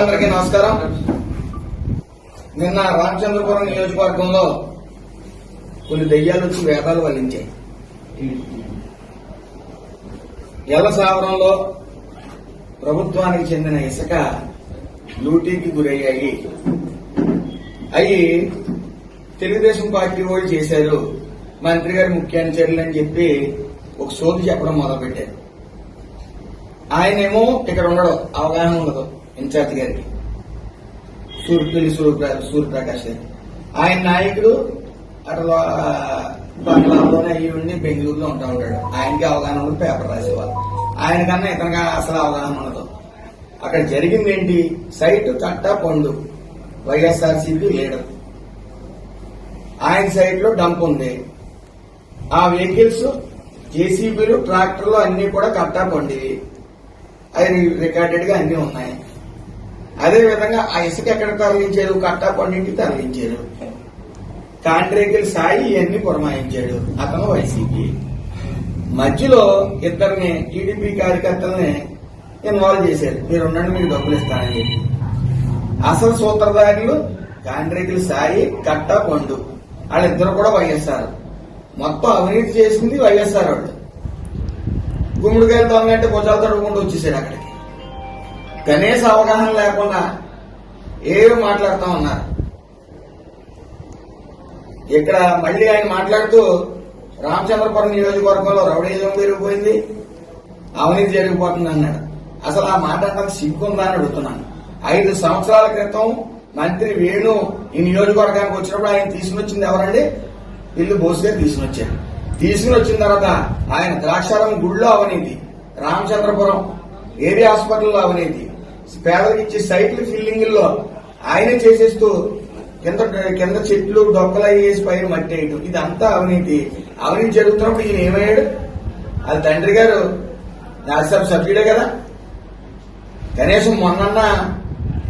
మిత్రులందరికీ నమస్కారం. నిన్న రామచంద్రపురం నియోజకవర్గంలో కొన్ని దెయ్యాలు వచ్చి వేదాలు వల్లించాయి. ఎల్లసావరంలో ప్రభుత్వానికి చెందిన ఇసుక లూటీకి గురయ్యాయి. అవి తెలుగుదేశం పార్టీ వాళ్ళు చేశారు. మంత్రి గారి ముఖ్యాన్ని చర్యలు అని చెప్పి ఒక సోది చెప్పడం మొదలుపెట్టారు. ఆయనేమో ఇక్కడ ఉండడు అవగాహన ఉండదు. ఇన్ఛార్జ్ గారికి సూర్యపల్లి సూర్య సూర్యప్రకాష్ గారు. ఆయన నాయకుడు అట్లా బంగ్లాలోనే అయ్యి ఉండి బెంగళూరులో ఉంటా ఉంటాడు. ఆయనకి అవగాహన ఉండదు పేపర్ రాసేవాళ్ళు. ఆయనకన్నా ఇతనికి అసలు అవగాహన ఉండదు. అక్కడ జరిగింది ఏంటి? సైట్ కట్ట పండు. YSRCP leader. ఆయన సైట్లో డంప్ ఉంది. ఆ వెహికల్స్ జేసీబీలు ట్రాక్టర్లు అన్ని కూడా కట్టా పండివి. అది రికార్డెడ్గా అన్ని ఉన్నాయి. అదే విధంగా ఆ ఇసుక ఎక్కడ తరలించారు కట్టా పండింటికి తరలించారు కాంట్రేకులు సాయి ఇవన్నీ పురమాయించాడు. అతను వైసీపీ. మధ్యలో ఇద్దరిని టీడీపీ కార్యకర్తల్ని ఇన్వాల్వ్ చేశారు. మీరు ఉండండి మీకు డబ్బులు ఇస్తానని. చెప్పి అసలు సూత్రధారులు కాంట్రేకులు సాయి కట్ట పండు వాళ్ళిద్దరు కూడా వైఎస్ఆర్. మొత్తం అవినీతి చేసింది వైఎస్ఆర్ వాళ్ళు. గుమ్మడికాయలు దొంగంటే భుజాలు తడుకుంటూ వచ్చేసాడు అక్కడికి. కనీస అవగాహన లేకుండా ఏవి మాట్లాడుతూ ఉన్నారు. ఇక్కడ మళ్ళీ ఆయన మాట్లాడుతూ రామచంద్రపురం నియోజకవర్గంలో రౌడీజం పెరిగిపోయింది అవినీతి జరిగిపోతుంది అన్నాడు. అసలు ఆ మాట అంటే సిగ్గుందా అని అడుగుతున్నాను. ఐదు సంవత్సరాల క్రితం మంత్రి వేణు ఈ నియోజకవర్గానికి వచ్చినప్పుడు ఆయన తీసుకుని వచ్చింది ఎవరండి? ఇల్లు బోస్ గారు తీసుకుని వచ్చారు తీసుకుని వచ్చిన తర్వాత ఆయన ద్రాక్షారం గుళ్ళో అవినీతి రామచంద్రపురం ఏరియా హాస్పిటల్లో అవినీతి పేదలకు ఇచ్చే సైట్లు ఫిల్లింగ్లో ఆయనే చేసేస్తూ కింద కింద చెట్లు డొక్కలు అయ్యేసి పైన మట్టి వేయటం. ఇదంతా అవినీతి. అవినీతి జరుగుతున్నప్పుడు ఈయన ఏమయ్యాడు? అది తండ్రి గారు రాజ్యసభ సభ్యుడే కదా? కనీసం మొన్న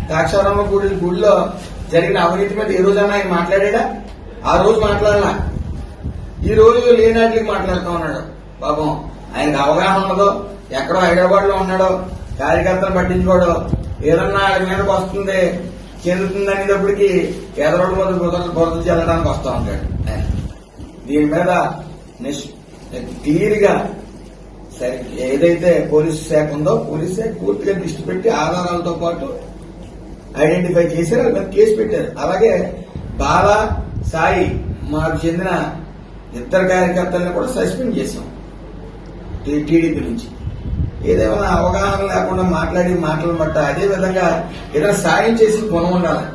ద్రాక్షారామ గుడి గుడిలో జరిగిన అవినీతి మీద ఏ రోజన్నా ఆయన మాట్లాడా ఆ రోజు మాట్లాడాల. ఈ రోజు లేనాటికి మాట్లాడుతూ ఉన్నాడు. పాపం ఆయనకు అవగాహన ఉండదు ఎక్కడో హైదరాబాద్లో ఉన్నాడో కార్యకర్తలు పట్టించుకోవడం. ఏదన్నా ఆయన మీదకి వస్తుంది చెందుతుంది అనేటప్పటికి ఎదరోడు మొదలు బురద బురద చెల్లడానికి వస్తూ ఉంటాడు. దీని మీద నిష్ క్లియర్గా సరే ఏదైతే పోలీసు శాఖ ఉందో పోలీసే శాఖ పూర్తిగా దృష్టి పెట్టి ఆధారాలతో పాటు ఐడెంటిఫై చేశారు వాళ్ళ కేసు పెట్టారు. అలాగే బాలా సాయి మాకు చెందిన ఇద్దరు కార్యకర్తలను కూడా సస్పెండ్ చేశాం. టీడీపీ నుంచి. ఏదేమైనా అవగాహన లేకుండా మాట్లాడి మాటలు పట్ట. అదే విధంగా ఏదైనా సాయం చేసి గుణం ఉండాలి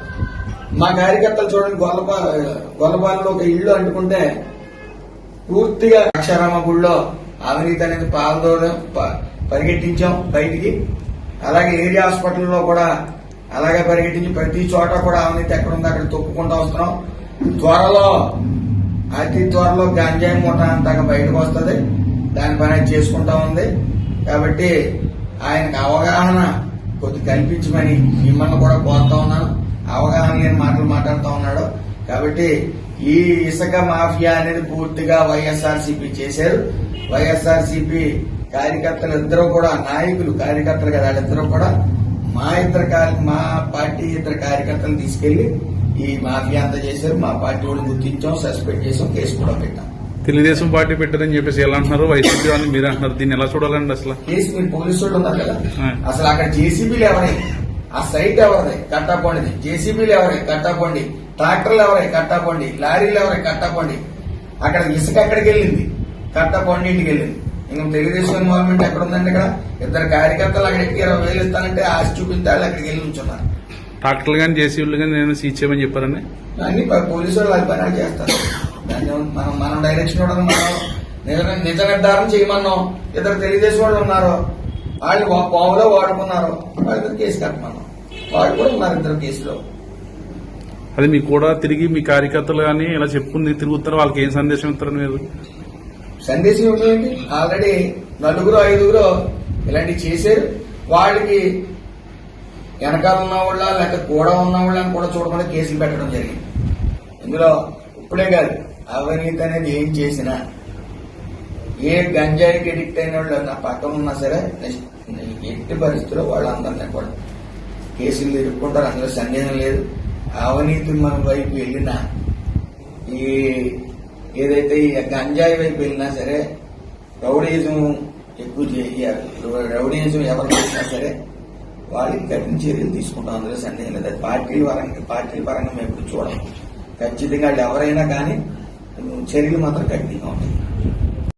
మా కార్యకర్తలు చూడండి గొల్లపా గొల్లపాలలో ఒక ఇల్లు అంటుకుంటే పూర్తిగా అక్షరామ గుళ్ళో అవినీతి అనేది పాల్దోడం ప- పరిగెట్టించాం బయటికి. అలాగే ఏరియా హాస్పిటల్లో కూడా అలాగే పరిగెట్టించి ప్రతి చోట కూడా అవినీతి ఎక్కడ ఉందో అక్కడ తొక్కుకుంటూ వస్తున్నాం. త్వరలో అతి త్వరలో గంజాయి మూట అంతగా బయటకు వస్తుంది. దాని పని చేసుకుంటా ఉంది. కాబట్టి ఆయనకు అవగాహన కొద్ది కల్పించమని మిమ్మల్ని కూడా కోరుతా ఉన్నాను. అవగాహన లేని మాటలు మాట్లాడుతూ ఉన్నాడు. కాబట్టి ఈ ఇసుక మాఫియా అనేది పూర్తిగా వైఎస్ఆర్సీపీ చేశారు. వైఎస్ఆర్సీపీ కార్యకర్తలు ఇద్దరు కూడా నాయకులు కార్యకర్తలు కదా వాళ్ళిద్దరూ కూడా మా ఇద్దరు మా పార్టీ ఇద్దరు కార్యకర్తలు తీసుకెళ్ళి ఈ మాఫియా అంతా చేశారు. మా పార్టీ వాళ్ళు గుర్తించాం సస్పెండ్ చేసాం కేసు కూడా పెట్టాం. తెలుగుదేశం పార్టీ పెట్టారని చెప్పేసి ఎలా అంటున్నారు? వైసీపీ అని మీరు అంటున్నారు. దీన్ని ఎలా చూడాలండి అసలు? కేసు మీరు పోలీసు వాళ్ళు ఉన్నారు కదా. అసలు అక్కడ జేసీబీలు ఎవరై? ఆ సైట్ ఎవరిది? కట్టాపండిది జేసీబీలు ఎవరై? కట్టాపండి ట్రాక్టర్లు ఎవరై? కట్టాపండి లారీలు ఎవరై? కట్టాపండి అక్కడ ఇసుక ఎక్కడికి వెళ్ళింది? కట్టాపండి ఇంటికి వెళ్ళింది. ఇంకా తెలుగుదేశం ఇన్వాల్వ్మెంట్ ఎక్కడ ఉందండి ఇక్కడ? ఇద్దరు కార్యకర్తలు అక్కడికి ఇరవై వేలు ఇస్తానంటే ఆశ చూపిస్తే వాళ్ళు అక్కడికి వెళ్ళి ఉంచున్నారు. ట్రాక్టర్లు కానీ జేసీబీలు కానీ నేను సీజ్ చేయమని చెప్పారని అన్ని పోలీసు వాళ్ళు పని చేస్తారు. మనం మనం డైరెక్షన్ ఇవ్వడం నిజ నిజ నిర్ధారణ చేయమన్నాం. ఇద్దరు తెలుగుదేశం వాళ్ళు ఉన్నారు వాళ్ళు పావులో వాడుకున్నారు వాళ్ళ మీద కేసు కట్టమన్నాం. వాళ్ళు కూడా ఉన్నారు ఇద్దరు కేసులో. అది మీకు కూడా తిరిగి మీ కార్యకర్తలు కానీ ఇలా చెప్పుకుని తిరుగుతారు వాళ్ళకి ఏం సందేశం ఇస్తారని మీరు? సందేశం ఏమిటి ఆల్రెడీ నలుగురు ఐదుగురు ఇలాంటివి చేశారు. వాళ్ళకి వెనకాల ఉన్న వాళ్ళ లేక కూడా ఉన్న వాళ్ళని కూడా చూడకుండా కేసులు పెట్టడం జరిగింది. ఇందులో ఇప్పుడే కాదు. అవినీతి అనేది ఏం చేసినా ఏ గంజాయికి ఎడిక్ట్ అయిన వాళ్ళు నా పక్కన ఉన్నా సరే నెక్స్ట్ ఎట్టి పరిస్థితుల్లో వాళ్ళందరినీ కూడా కేసులు తిరుక్కుంటారు అందులో సందేహం లేదు. అవినీతి మన వైపు వెళ్ళినా ఈ ఏదైతే ఈ గంజాయి వైపు వెళ్ళినా సరే రౌడీజం ఎక్కువ చేయాలి రౌడీజం ఎవరు చేసినా సరే వాళ్ళకి కఠిన చర్యలు తీసుకుంటాం. అందులో సందేహం లేదు. పార్టీ పరంగా పార్టీ పరంగా మేము ఎప్పుడు చూడం ఖచ్చితంగా వాళ్ళు ఎవరైనా కానీ చర్యలు మాత్రం కఠినంగా ఉంటాయి